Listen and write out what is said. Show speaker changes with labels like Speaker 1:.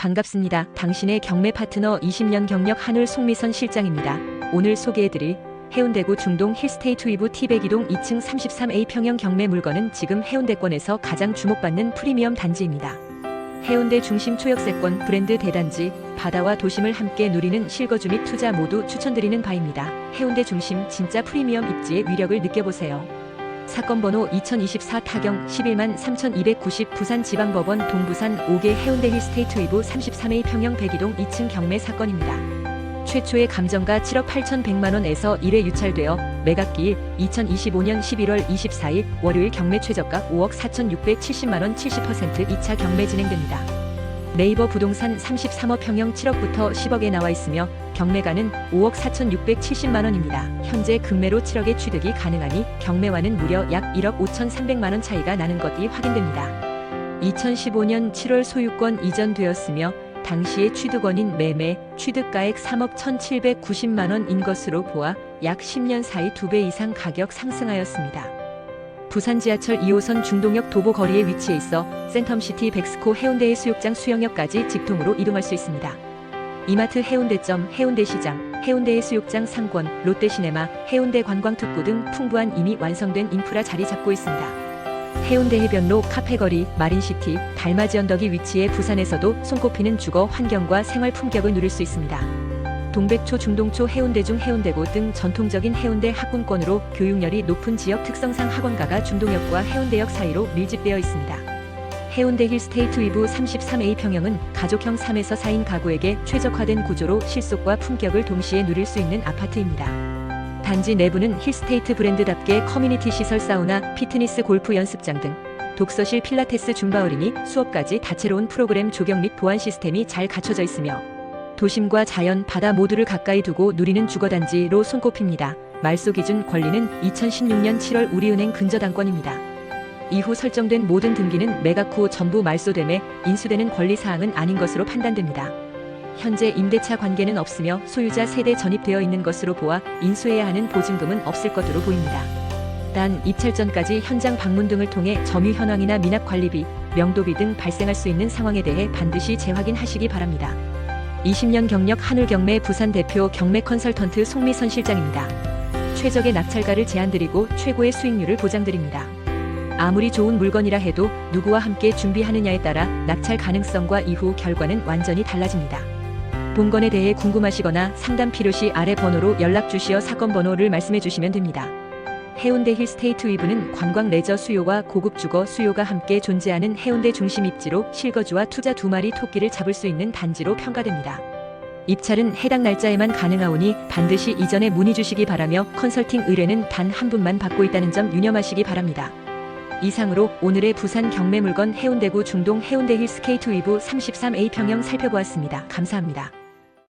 Speaker 1: 반갑습니다. 당신의 경매 파트너 20년 경력 한울 송미선 실장입니다. 오늘 소개해드릴 해운대구 중동 힐스테이트 위브 T102동 2층 33A 평형 경매 물건은 지금 해운대권에서 가장 주목받는 프리미엄 단지입니다. 해운대 중심 초역세권 브랜드 대단지, 바다와 도심을 함께 누리는 실거주 및 투자 모두 추천드리는 바입니다. 해운대 중심 진짜 프리미엄 입지의 위력을 느껴보세요. 사건 번호 2024 타경 11만 3290 부산지방법원 동부산 5개 해운대 힐스테이트 위브 33A 평형 102동 2층 경매 사건입니다. 최초의 감정가 7억 8,100만 원에서 1회 유찰되어 매각기일 2025년 11월 24일 월요일 경매 최저가 5억 4,670만 원 70% 2차 경매 진행됩니다. 네이버 부동산 33억 평형 7억부터 10억에 나와 있으며 경매가는 5억 4,670만 원입니다. 현재 금매로 7억의 취득이 가능하니 경매와는 무려 약 1억 5,300만 원 차이가 나는 것이 확인됩니다. 2015년 7월 소유권 이전되었으며 당시의 취득원인 매매, 취득가액 3억 1,790만 원인 것으로 보아 약 10년 사이 2배 이상 가격 상승하였습니다. 부산 지하철 2호선 중동역 도보 거리에 위치해 있어 센텀시티 백스코 해운대의 수욕장 수영역까지 직통으로 이동할 수 있습니다. 이마트 해운대점, 해운대시장, 해운대의 수욕장 상권, 롯데시네마, 해운대 관광특구 등 풍부한 이미 완성된 인프라 자리 잡고 있습니다. 해운대 해변로, 카페거리, 마린시티, 달맞이 언덕이 위치해 부산에서도 손꼽히는 주거 환경과 생활 품격을 누릴 수 있습니다. 동백초, 중동초, 해운대중, 해운대고 등 전통적인 해운대 학군권으로 교육열이 높은 지역 특성상 학원가가 중동역과 해운대역 사이로 밀집되어 있습니다. 해운대 힐스테이트 위브 33A 평형은 가족형 3에서 4인 가구에게 최적화된 구조로 실속과 품격을 동시에 누릴 수 있는 아파트입니다. 단지 내부는 힐스테이트 브랜드답게 커뮤니티 시설 사우나, 피트니스 골프 연습장 등 독서실 필라테스 줌바 어린이 수업까지 다채로운 프로그램 조경 및 보안 시스템이 잘 갖춰져 있으며 도심과 자연, 바다 모두를 가까이 두고 누리는 주거단지로 손꼽힙니다. 말소 기준 권리는 2016년 7월 우리은행 근저당권입니다. 이후 설정된 모든 등기는 매각 후 전부 말소됨에 인수되는 권리사항은 아닌 것으로 판단됩니다. 현재 임대차 관계는 없으며 소유자 세대 전입되어 있는 것으로 보아 인수해야 하는 보증금은 없을 것으로 보입니다. 단 입찰 전까지 현장 방문 등을 통해 점유 현황이나 미납 관리비, 명도비 등 발생할 수 있는 상황에 대해 반드시 재확인하시기 바랍니다. 20년 경력 한울 경매 부산 대표 경매 컨설턴트 송미선 실장입니다. 최적의 낙찰가를 제안드리고 최고의 수익률을 보장드립니다. 아무리 좋은 물건이라 해도 누구와 함께 준비하느냐에 따라 낙찰 가능성과 이후 결과는 완전히 달라집니다. 본건에 대해 궁금하시거나 상담 필요시 아래 번호로 연락 주시어 사건 번호를 말씀해 주시면 됩니다. 해운대 힐스테이트 위브는 관광 레저 수요와 고급 주거 수요가 함께 존재하는 해운대 중심 입지로 실거주와 투자 두 마리 토끼를 잡을 수 있는 단지로 평가됩니다. 입찰은 해당 날짜에만 가능하오니 반드시 이전에 문의 주시기 바라며 컨설팅 의뢰는 단 한 분만 받고 있다는 점 유념하시기 바랍니다. 이상으로 오늘의 부산 경매 물건 해운대구 중동 해운대 힐스케이트 위브 33A 평형 살펴보았습니다. 감사합니다.